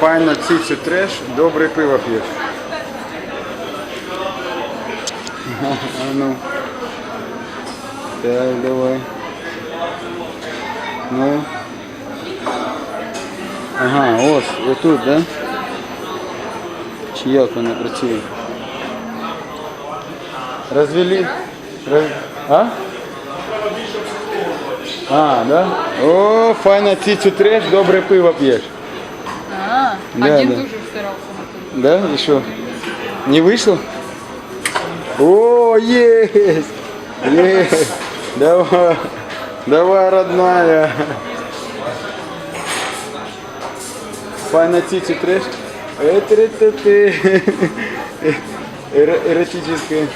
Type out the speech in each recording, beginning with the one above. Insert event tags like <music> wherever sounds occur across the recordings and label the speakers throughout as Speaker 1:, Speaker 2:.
Speaker 1: Файно цицю треш, добре пиво п'єш. <laughs> Ну. Так, давай. Ну. Ага, ось, отут, да? Чи як вона працює? Розвели? Роз... А? А, да? О, файно цицю треш, добре пиво п'єш.
Speaker 2: Один
Speaker 1: да.
Speaker 2: дуже старался на.
Speaker 1: Да? И что? Не вышло? О, есть! Есть! Давай! Давай, родная! Файна тити треш. Это ты Эротическая.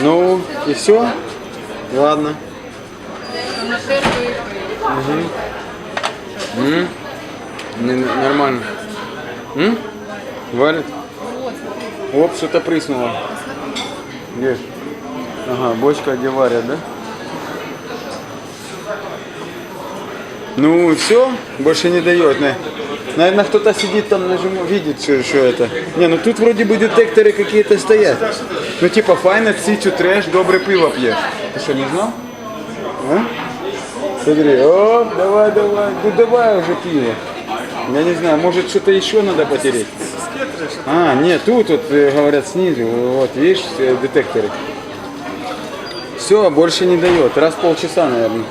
Speaker 1: Ну, и все? Ладно.
Speaker 2: На первый
Speaker 1: М? Нормально. М? Варит? Оп, что-то прыснуло. Где? Ага, бочка где варят, да? Ну все, больше не дает. на- Наверное, кто-то сидит там, нажимает, видит, что, что это. Не, ну тут вроде бы детекторы какие-то стоят. Ну типа файна, цитю, трэш, доброе пиво пьешь. Ты что, не знал? А? Смотри, о, давай, давай, ну давай уже пиво. Я не знаю, может что-то еще надо потереть? А, нет, тут вот э, говорят снизу, вот видишь, э, детекторы. Все, больше не дает, раз в полчаса, наверное.